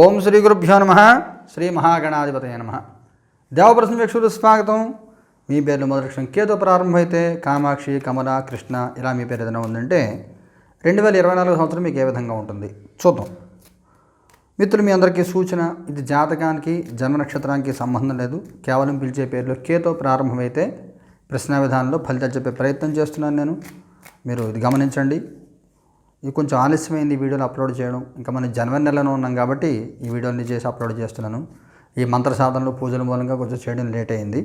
ఓం శ్రీ గురుభ్యో నమ. శ్రీ మహాగణాధిపతయ నమ. దేవప్రశ్న వీక్షకులు స్వాగతం. మీ పేర్లు మొదటి కేతో ప్రారంభమైతే కామాక్షి కమల కృష్ణ ఇలా మీ పేరు ఏదైనా ఉందంటే రెండు వేల ఇరవై నాలుగు సంవత్సరం మీకు ఏ విధంగా ఉంటుంది? చూద్దాం. మిత్రులు మీ అందరికీ సూచన ఇది జాతకానికి జన్మ నక్షత్రానికి సంబంధం లేదు. కేవలం పిలిచే పేర్లు కేతో ప్రారంభమైతే ప్రశ్న విధానంలో ఫలితాలు చెప్పే ప్రయత్నం చేస్తున్నాను నేను. మీరు ఇది గమనించండి. ఇది కొంచెం ఆలస్యమైంది ఈ వీడియోలు అప్లోడ్ చేయడం. ఇంకా మనం జనవరి నెలలో ఉన్నాం కాబట్టి ఈ వీడియోని చేసి అప్లోడ్ చేస్తున్నాను. ఈ మంత్ర సాధనలు పూజల మూలంగా కొంచెం చేయడం లేట్ అయింది.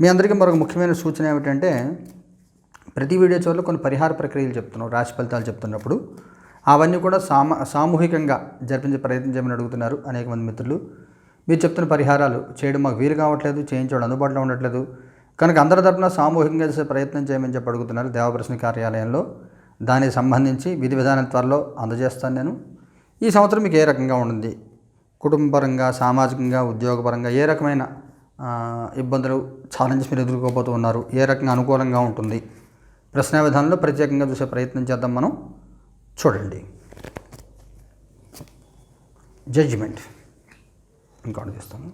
మీ అందరికీ మరొక ముఖ్యమైన సూచన ఏమిటంటే ప్రతి వీడియో చివరిలో కొన్ని పరిహార ప్రక్రియలు చెప్తున్నాం రాశి ఫలితాలు చెప్తున్నప్పుడు. అవన్నీ కూడా సామ సామూహికంగా జరిపించే ప్రయత్నం చేయమని అడుగుతున్నారు అనేక మంది మిత్రులు. మీరు చెప్తున్న పరిహారాలు చేయడం మాకు వీలు కావట్లేదు చేయించడం అందుబాటులో ఉండట్లేదు. కనుక అందరి తరపున సామూహికంగా చేసే ప్రయత్నం చేయమని చెప్పి అడుగుతున్నారు దేవప్రశ్న కార్యాలయంలో. దానికి సంబంధించి విధి విధానం త్వరలో అందజేస్తాను నేను. ఈ సంవత్సరం మీకు ఏ రకంగా ఉంటుంది కుటుంబపరంగా సామాజికంగా ఉద్యోగపరంగా ఏ రకమైన ఇబ్బందులు ఛాలెంజెస్ మీరు ఎదుర్కోబోతూ ఉన్నారు? ఏ రకంగా అనుకూలంగా ఉంటుంది? ప్రశ్న విధానంలో ప్రత్యేకంగా చూసే ప్రయత్నం చేద్దాం మనం. చూడండి. జడ్జిమెంట్ ఇంకోటి చూస్తాను.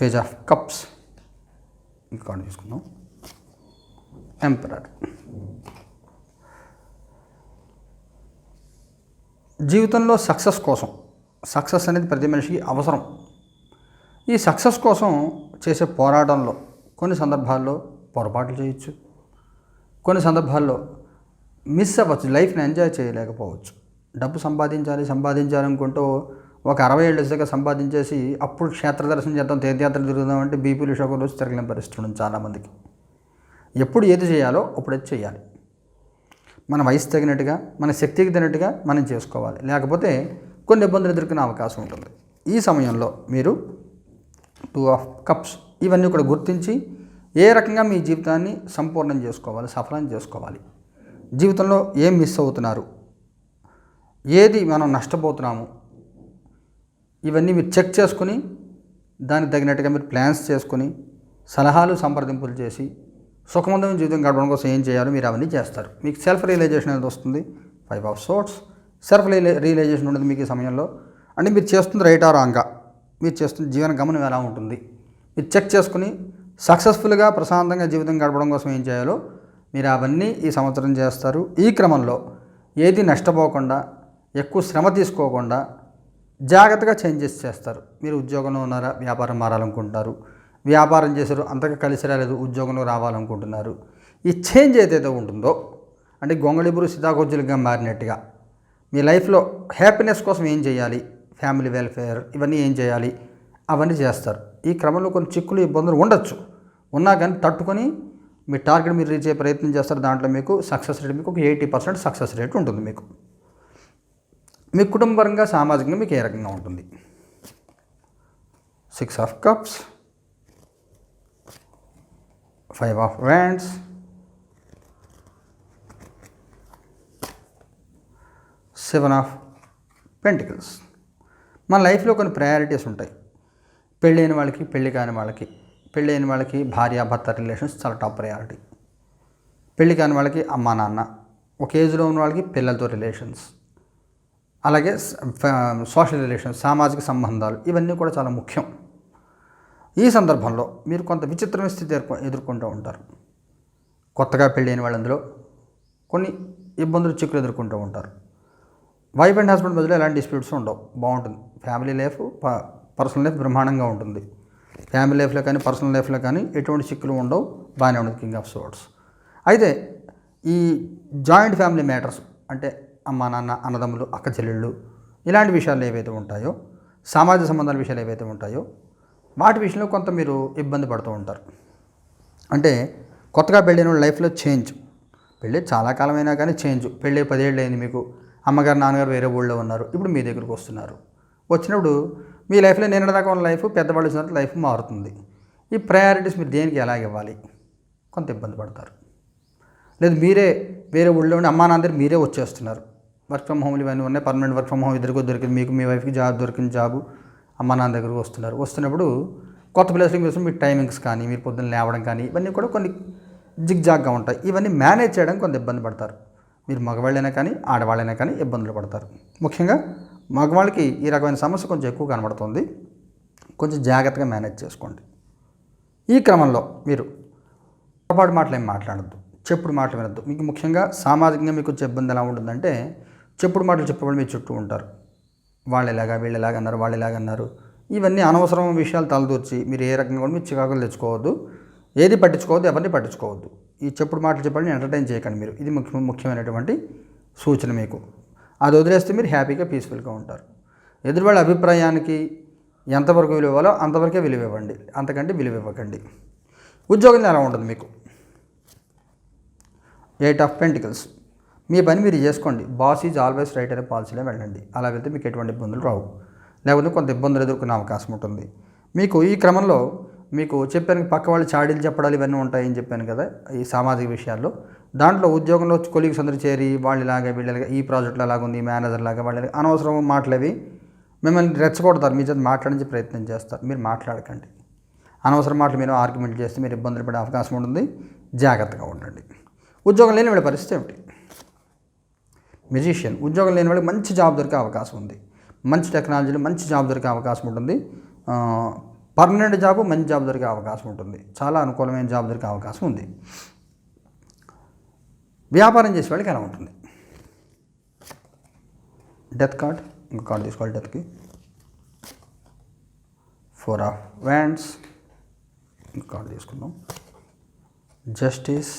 పేజ్ ఆఫ్ కప్స్ ఇంకోటి చూసుకుందాం. ఎంపరర్ జీవితంలో సక్సెస్ కోసం సక్సెస్ అనేది ప్రతి మనిషికి అవసరం. ఈ సక్సెస్ కోసం చేసే పోరాటంలో కొన్ని సందర్భాల్లో పొరపాట్లు చేయొచ్చు. కొన్ని సందర్భాల్లో మిస్ అవ్వచ్చు లైఫ్ని ఎంజాయ్ చేయలేకపోవచ్చు. డబ్బు సంపాదించాలి సంపాదించాలనుకుంటూ ఒక అరవై ఏళ్ళు వచ్చాక సంపాదించేసి అప్పుడు క్షేత్ర దర్శనం చేద్దాం తీర్థయాత్ర తిరుగుదాం అంటే బీపీలు షుగర్లు వచ్చి తిరగలేని పరిస్థితి చాలామందికి. ఎప్పుడు ఏది చేయాలో అప్పుడేది చేయాలి. మన వయసు తగినట్టుగా మన శక్తికి తగినట్టుగా మనం చేసుకోవాలి. లేకపోతే కొన్ని ఇబ్బందులు ఎదుర్కొనే అవకాశం ఉంటుంది. ఈ సమయంలో మీరు టూ ఆఫ్ కప్స్ ఇవన్నీ కూడా గుర్తించి ఏ రకంగా మీ జీవితాన్ని సంపూర్ణం చేసుకోవాలి సఫలం చేసుకోవాలి. జీవితంలో ఏం మిస్ అవుతున్నారు? ఏది మనం నష్టపోతున్నాము? ఇవన్నీ మీరు చెక్ చేసుకుని దానికి తగినట్టుగా మీరు ప్లాన్స్ చేసుకుని సలహాలు సంప్రదింపులు చేసి సుఖవంతమైన జీవితం గడపడం కోసం ఏం చేయాలో మీరు అవన్నీ చేస్తారు. మీకు సెల్ఫ్ రియలైజేషన్ అనేది వస్తుంది. Five of swords self realisation ఉండదు మీకు ఈ సమయంలో. అంటే మీరు చేస్తుంది రైట్ ఆర్ రాంగా మీరు చేస్తున్న జీవన గమనం ఎలా ఉంటుంది? మీరు చెక్ చేసుకుని సక్సెస్ఫుల్గా ప్రశాంతంగా జీవితం గడపడం కోసం ఏం చేయాలో మీరు అవన్నీ ఈ సంవత్సరం చేస్తారు. ఈ క్రమంలో ఏది నష్టపోకుండా ఎక్కువ శ్రమ తీసుకోకుండా జాగ్రత్తగా చేంజెస్ చేస్తారు. మీరు ఉద్యోగంలో ఉన్నారా? వ్యాపారం మారాలనుకుంటారు వ్యాపారం చేశారు అంతగా కలిసి రాలేదు ఉద్యోగంలో రావాలనుకుంటున్నారు. ఈ చేంజ్ ఏదైతే ఉంటుందో అంటే గొంగళిబురు సీతాకోజులుగా మారినట్టుగా మీ లైఫ్లో హ్యాపీనెస్ కోసం ఏం చేయాలి? ఫ్యామిలీ వెల్ఫేర్ ఇవన్నీ ఏం చేయాలి? అవన్నీ చేస్తారు. ఈ క్రమంలో కొన్ని చిక్కులు ఇబ్బందులు ఉండొచ్చు. ఉన్నా కానీ తట్టుకొని మీ టార్గెట్ మీరు రీచ్ అయ్యే ప్రయత్నం చేస్తారు. దాంట్లో మీకు సక్సెస్ రేట్ మీకు ఒక ఎయిటీ పర్సెంట్ సక్సెస్ రేట్ ఉంటుంది మీకు. మీ కుటుంబపరంగా సామాజికంగా మీకు ఏ రకంగా ఉంటుంది? Six of cups. Five of wands seven of pentacles మన లైఫ్లో కొన్ని ప్రయారిటీస్ ఉంటాయి. పెళ్ళైన వాళ్ళకి పెళ్ళి కాని వాళ్ళకి. పెళ్ళైన వాళ్ళకి భార్య భర్త రిలేషన్స్ చాలా టాప్ ప్రయారిటీ. పెళ్ళి కాని వాళ్ళకి అమ్మా నాన్న. ఒక ఏజ్లో ఉన్న వాళ్ళకి పిల్లలతో రిలేషన్స్. అలాగే సోషల్ రిలేషన్స్ సామాజిక సంబంధాలు ఇవన్నీ కూడా చాలా ముఖ్యం. ఈ సందర్భంలో మీరు కొంత విచిత్రమైన స్థితి ఎదుర్కొంటూ ఉంటారు. కొత్తగా పెళ్ళైన వాళ్ళందులో కొన్ని ఇబ్బందులు చిక్కులు ఎదుర్కొంటూ ఉంటారు. వైఫ్ అండ్ హస్బెండ్ మధ్యలో ఎలాంటి డిస్ప్యూట్స్ ఉండవు. బాగుంటుంది. ఫ్యామిలీ లైఫ్ పర్సనల్ లైఫ్ బ్రహ్మాండంగా ఉంటుంది. ఫ్యామిలీ లైఫ్లో కానీ పర్సనల్ లైఫ్లో కానీ ఎటువంటి చిక్కులు ఉండవు. బాగానే ఉండదు కింగ్ ఆఫ్ సోర్ట్స్ అయితే ఈ జాయింట్ ఫ్యామిలీ మ్యాటర్స్ అంటే అమ్మ నాన్న అన్నదమ్ములు అక్క చెల్లెళ్ళు ఇలాంటి విషయాలు ఏవైతే ఉంటాయో సామాజిక సంబంధాల విషయాలు ఏవైతే ఉంటాయో వాటి విషయంలో కొంత మీరు ఇబ్బంది పడుతూ ఉంటారు. అంటే కొత్తగా పెళ్ళైన వాళ్ళ లైఫ్లో చేంజ్. పెళ్ళి చాలా కాలమైనా కానీ చేంజ్. పెళ్ళి పదేళ్ళు అయింది మీకు. అమ్మగారు నాన్నగారు వేరే ఊళ్ళో ఉన్నారు. ఇప్పుడు మీ దగ్గరకు వస్తున్నారు. వచ్చినప్పుడు మీ లైఫ్లో నేను దాకా ఉన్న లైఫ్ పెద్దవాళ్ళు వచ్చిన లైఫ్ మారుతుంది. ఈ ప్రయారిటీస్ మీరు దేనికి ఎలా ఇవ్వాలి? కొంత ఇబ్బంది పడతారు. లేదు మీరే వేరే ఊళ్ళో ఉండి అమ్మా నాన్న మీరే వచ్చేస్తున్నారు. వర్క్ ఫ్రమ్ హోమ్లు ఇవన్నీ ఉన్నాయి. పర్మనెంట్ వర్క్ ఫ్రమ్ హోమ్ ఇద్దరికి దొరికింది. మీకు మీ వైఫ్కి జాబ్ దొరికింది జాబు. అమ్మ నాన్న దగ్గరకు వస్తున్నారు. వస్తున్నప్పుడు కొత్త ప్లేస్కి కోసం మీ టైమింగ్స్ కానీ మీరు పొద్దున్న లేవడం కానీ ఇవన్నీ కూడా కొన్ని జిగ్జాగ్గా ఉంటాయి. ఇవన్నీ మేనేజ్ చేయడం కొంత ఇబ్బంది పడతారు. మీరు మగవాళ్ళైనా కానీ ఆడవాళ్ళైనా కానీ ఇబ్బందులు పడతారు. ముఖ్యంగా మగవాళ్ళకి ఈ రకమైన సమస్య కొంచెం ఎక్కువ కనబడుతుంది. కొంచెం జాగ్రత్తగా మేనేజ్ చేసుకోండి. ఈ క్రమంలో మీరు పొరపాటు మాటలు ఏం మాట్లాడద్దు. చెప్పుడు మాటలు వినద్దు. మీకు ముఖ్యంగా సామాజికంగా మీకు వచ్చే ఇబ్బంది ఎలా ఉంటుందంటే చెప్పుడు మాటలు చెప్పబడి మీ చుట్టూ ఉంటారు. వాళ్ళు ఎలాగా వీళ్ళు అన్నారు వాళ్ళు అన్నారు. ఇవన్నీ అనవసరం విషయాలు తలదూర్చి మీరు ఏ రకంగా కూడా మీరు చికాకులు తెచ్చుకోవద్దు. ఏది పట్టించుకోవద్దు ఎవరిని పట్టించుకోవద్దు. ఈ చెప్పుడు మాటలు చెప్పండి ఎంటర్టైన్ చేయకండి మీరు. ఇది ముఖ్య ముఖ్యమైనటువంటి సూచన మీకు. అది వదిలేస్తే మీరు హ్యాపీగా పీస్ఫుల్గా ఉంటారు. ఎదురు వాళ్ళ అభిప్రాయానికి ఎంతవరకు విలువ ఇవ్వాలో అంతవరకే విలువ ఇవ్వండి. అంతకంటే విలువ ఇవ్వకండి. ఉద్యోగం ఎలా ఉంటుంది మీకు? ఎయిట్ ఆఫ్ పెంటికల్స్ మీ పని మీరు చేసుకోండి. బాస్ ఈజ్ ఆల్వేస్ రైట్ అనే పాలసీలో వెళ్ళండి. అలా వెళ్తే మీకు ఎటువంటి ఇబ్బందులు రావు. లేకపోతే కొంత ఇబ్బందులు ఎదుర్కొనే అవకాశం ఉంటుంది. మీకు ఈ క్రమంలో మీకు చెప్పాను పక్క వాళ్ళు చాడీలు చెప్పడాలు ఇవన్నీ ఉంటాయని చెప్పాను కదా ఈ సామాజిక విషయాల్లో. దాంట్లో ఉద్యోగంలో కొలీగ్స్ అందరూ చేరి వాళ్ళు ఇలాగే వీళ్ళగా ఈ ప్రాజెక్ట్లో అలాగుంది ఈ మేనేజర్ లాగా వాళ్ళు అనవసరం మాటలవి మిమ్మల్ని రెచ్చగొడతారు. మీ చేత మాట్లాడించే ప్రయత్నం చేస్తారు. మీరు మాట్లాడకండి. అనవసరం మాటలు మీరు ఆర్గ్యుమెంట్ చేస్తే మీరు ఇబ్బందులు పడే అవకాశం ఉంటుంది. జాగ్రత్తగా ఉండండి. ఉద్యోగం లేని వాళ్ళ పరిస్థితి ఏమిటి? మెజిషియన్ ఉద్యోగం లేని వాళ్ళకి మంచి జాబ్ దొరికే అవకాశం ఉంది. మంచి టెక్నాలజీలో మంచి జాబ్ దొరికే అవకాశం ఉంటుంది. పర్మనెంట్ జాబ్ మంచి జాబ్ దొరికే అవకాశం ఉంటుంది. చాలా అనుకూలమైన జాబ్ దొరికే అవకాశం ఉంది. వ్యాపారం చేసే వాళ్ళకి ఎలా ఉంటుంది? డెత్ కార్డ్ ఇంకో కార్డు తీసుకోవాలి డెత్కి ఫోర్ ఆఫ్ వ్యాండ్స్ ఇంకో కార్డు తీసుకుందాం. Justice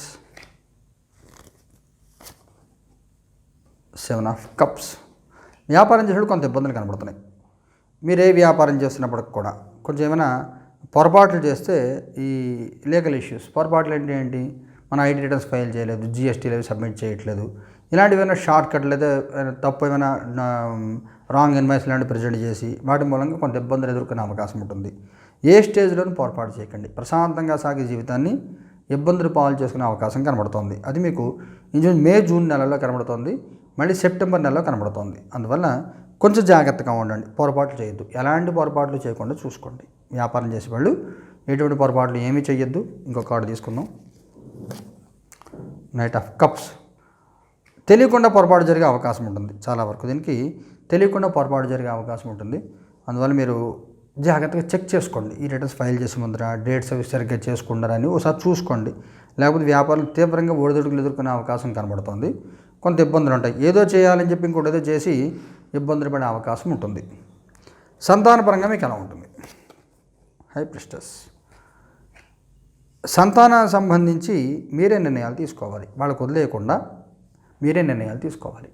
seven of cups. వ్యాపారం చేసినప్పుడు కొంత ఇబ్బందులు కనబడుతున్నాయి. మీరు ఏ వ్యాపారం చేస్తున్నప్పటికి కూడా కొంచెం ఏమైనా పొరపాట్లు చేస్తే ఈ లీగల్ ఇష్యూస్ పొరపాట్లు ఏంటి ఏంటి? మన ఐటీ రిటర్న్స్ ఫైల్ చేయలేదు జిఎస్టీలు అవి సబ్మిట్ చేయట్లేదు. ఇలాంటివి ఏమైనా షార్ట్ కట్ లేదా ఏమైనా తప్పు ఏమైనా రాంగ్ ఇన్వాయిస్ లాంటి ప్రజెంట్ చేసి వాటి మూలంగా కొంత ఇబ్బందులు ఎదుర్కొనే అవకాశం ఉంటుంది. ఏ స్టేజ్లోనూ పొరపాటు చేయకండి. ప్రశాంతంగా సాగే జీవితాన్ని ఇబ్బందులు పాలు చేసుకునే అవకాశం కనబడుతోంది. అది మీకు ఇంచుమించు మే జూన్ నెలలో కనబడుతోంది. మళ్ళీ సెప్టెంబర్ నెలలో కనబడుతోంది. అందువల్ల కొంచెం జాగ్రత్తగా ఉండండి. పొరపాట్లు చేయొద్దు. ఎలాంటి పొరపాట్లు చేయకుండా చూసుకోండి. వ్యాపారం చేసేవాళ్ళు ఎటువంటి పొరపాట్లు ఏమీ చేయొద్దు ఇంకొక కార్డు తీసుకుందాం. నైట్ ఆఫ్ కప్స్ తెలియకుండా పొరపాటు జరిగే అవకాశం ఉంటుంది. చాలా వరకు దీనికి తెలియకుండా పొరపాటు జరిగే అవకాశం ఉంటుంది. అందువల్ల మీరు జాగ్రత్తగా చెక్ చేసుకోండి. ఈ రిటర్న్స్ ఫైల్ చేసే ముందర డేట్స్ అవి సరిగ్గా చేసుకుంటారని అని ఒకసారి చూసుకోండి. లేకపోతే వ్యాపారం తీవ్రంగా ఒడిదుడుకులు ఎదుర్కొనే అవకాశం కనబడుతుంది. కొంత ఇబ్బందులు ఉంటాయి. ఏదో చేయాలని చెప్పి ఇంకోటి ఏదో చేసి ఇబ్బందులు పడే అవకాశం ఉంటుంది. సంతానపరంగా మీకు ఎలా ఉంటుంది. High priestess. సంతానానికి సంబంధించి మీరే నిర్ణయాలు తీసుకోవాలి. వాళ్ళకు వదిలేయకుండా మీరే నిర్ణయాలు తీసుకోవాలి.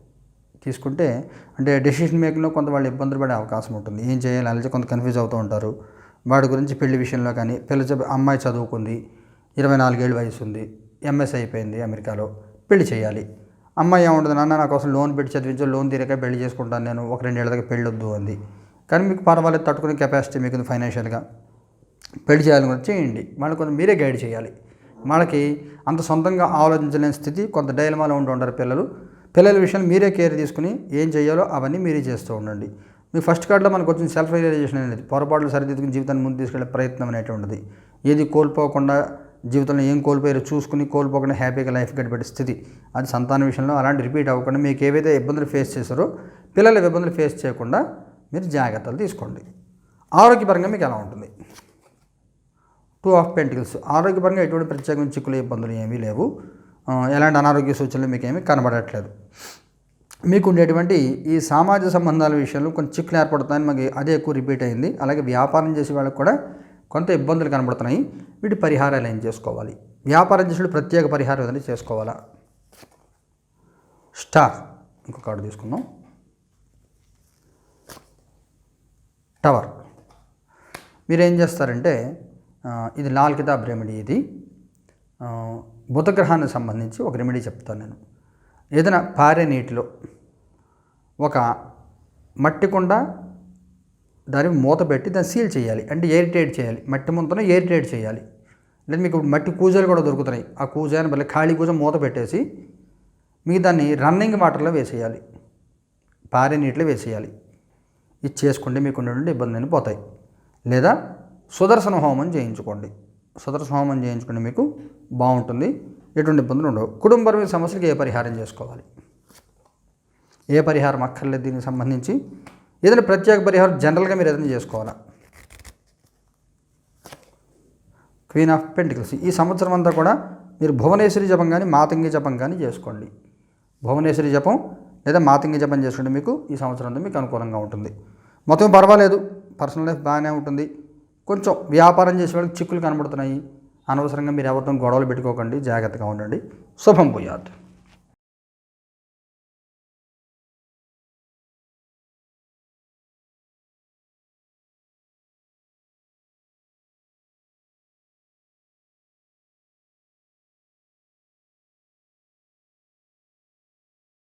తీసుకుంటే అంటే డెసిషన్ మేకింగ్లో కొంత వాళ్ళు ఇబ్బందులు పడే అవకాశం ఉంటుంది. ఏం చేయాలి? అలాగే కొంత కన్ఫ్యూజ్ అవుతూ ఉంటారు. వాడి గురించి పెళ్ళి విషయంలో కానీ పిల్ల అమ్మాయి చదువుకుంది ఇరవై నాలుగేళ్ళు వయసు ఉంది ఎంఎస్ అయిపోయింది అమెరికాలో పెళ్ళి చేయాలి. అమ్మాయి ఏముంటుంది నాన్న నా కోసం లోన్ పెట్టి చదివించు లోన్ తీరక పెళ్ళి చేసుకుంటాను నేను ఒక రెండేళ్ళ దాకా పెళ్ళి వద్దు అంది. కానీ మీకు పర్వాలేదు తట్టుకునే కెపాసిటీ మీకు ఫైనాన్షియల్గా పెళ్ళి చేయాలని చేయండి. మళ్ళీ కొంచెం మీరే గైడ్ చేయాలి. మనకి అంత సొంతంగా ఆలోచించలేని స్థితి కొంత డైలమాలో ఉండి ఉంటారు పిల్లలు. పిల్లల విషయంలో మీరే కేర్ తీసుకుని ఏం చేయాలో అవన్నీ మీరే చేస్తూ ఉండండి. మీ ఫస్ట్ కార్డులో మనకు వచ్చిన సెల్ఫ్ రియలైజేషన్ అనేది పొరపాట్లు సరిదిద్దుకుని జీవితాన్ని ముందు తీసుకెళ్ళే ప్రయత్నం అనేటువంటిది. ఏది కోల్పోకుండా జీవితంలో ఏం కోల్పోయారో చూసుకుని కోల్పోకుండా హ్యాపీగా లైఫ్ గడిపే స్థితి. అది సంతాన విషయంలో అలాంటి రిపీట్ అవ్వకుండా మీకు ఏవైతే ఇబ్బందులు ఫేస్ చేశారో పిల్లల ఇబ్బందులు ఫేస్ చేయకుండా మీరు జాగ్రత్తలు తీసుకోండి. ఆరోగ్యపరంగా మీకు ఎలా ఉంటుంది? టూ ఆఫ్ పెంటికల్స్ ఆరోగ్యపరంగా ఎటువంటి ప్రత్యేకమైన చిక్కులు ఇబ్బందులు ఏమీ లేవు. ఎలాంటి అనారోగ్య సూచనలు మీకు ఏమీ కనబడట్లేదు. మీకు ఉండేటువంటి ఈ సామాజిక సంబంధాల విషయంలో కొన్ని చిక్కులు ఏర్పడతాయని మాకు అదే ఎక్కువ రిపీట్ అయింది. అలాగే వ్యాపారం చేసే వాళ్ళకి కూడా కొంత ఇబ్బందులు కనబడుతున్నాయి. వీటి పరిహారాలు ఏం చేసుకోవాలి? వ్యాపారం చేసేవాళ్ళు ప్రత్యేక పరిహారం ఏదైనా చేసుకోవాలా? స్టార్ ఇంకొక కార్డు తీసుకుందాం. టవర్. మీరు ఏం చేస్తారంటే ఇది లాల్ కితాబ్ రెమెడీ ఇది. బుధగ్రహానికి సంబంధించి ఒక రెమెడీ చెప్తాను నేను. ఏదైనా పారే నీటిలో ఒక మట్టి కుండ దాన్ని మూత పెట్టి దాన్ని సీల్ చేయాలి అంటే ఎయిరిటేట్ చేయాలి. మట్టి ముంతను ఎయిర్ చేయాలి. లేదా మీకు మట్టి కూజాలు కూడా దొరుకుతున్నాయి. ఆ కూజాని మళ్ళీ ఖాళీ కూజ మూత పెట్టేసి మీకు దాన్ని రన్నింగ్ వాటర్లో వేసేయాలి. పారే నీటిలో వేసేయాలి. ఇది చేసుకుంటే మీకు ఉన్నటువంటి ఇబ్బందులు పోతాయి. లేదా సుదర్శన హోమం చేయించుకోండి. సుదర్శన హోమం చేయించుకుంటే మీకు బాగుంటుంది. ఎటువంటి ఇబ్బందులు ఉండవు. కుటుంబ సమస్యలకు ఏ పరిహారం చేసుకోవాలి? ఏ పరిహారం అక్కర్లేదు దీనికి సంబంధించి. ఏదైనా ప్రత్యేక పరిహారం జనరల్గా మీరు ఏదైనా చేసుకోవాలా? క్వీన్ ఆఫ్ పెంటికల్స్ ఈ సంవత్సరం అంతా కూడా మీరు భువనేశ్వరి జపం కానీ మాతంగి జపం కానీ చేసుకోండి. భువనేశ్వరి జపం లేదా మాతంగి జపం చేసుకుంటే మీకు ఈ సంవత్సరం అంతా మీకు అనుకూలంగా ఉంటుంది. మొత్తం పర్వాలేదు. పర్సనల్ లైఫ్ బాగానే ఉంటుంది. కొంచెం వ్యాపారం చేసే వాళ్ళకి చిక్కులు కనబడుతున్నాయి. అనవసరంగా మీరు ఎవరితో గొడవలు పెట్టుకోకండి. జాగ్రత్తగా ఉండండి. శుభం పోయాదు